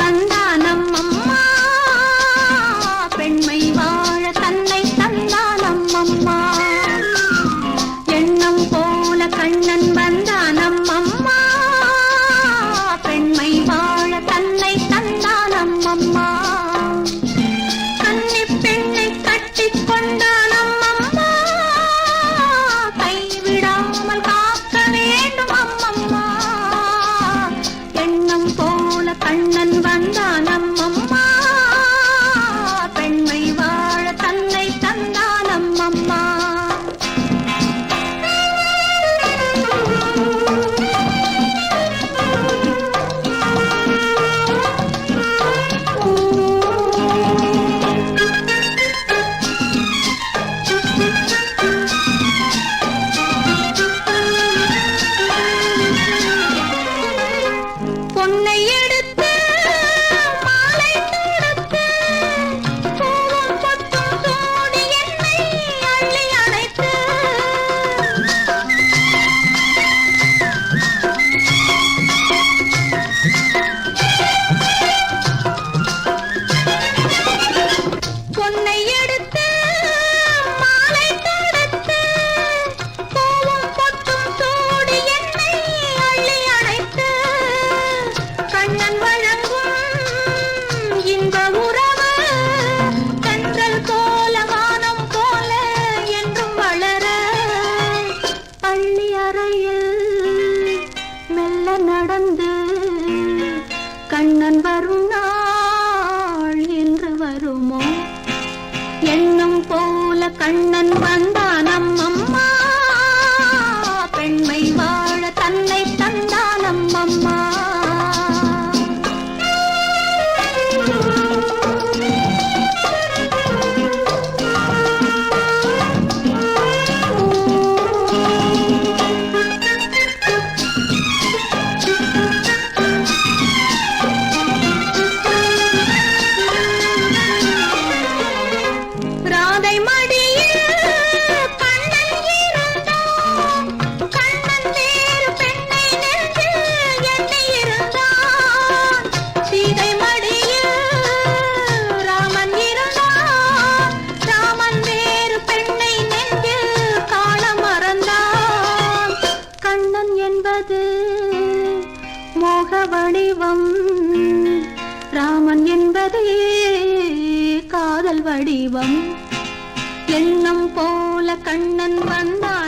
ಬಂದ நடந்து மோக வடிவம் ராமன் என்பதே காதல் வடிவம். எண்ணம் போல கண்ணன் வந்தான்.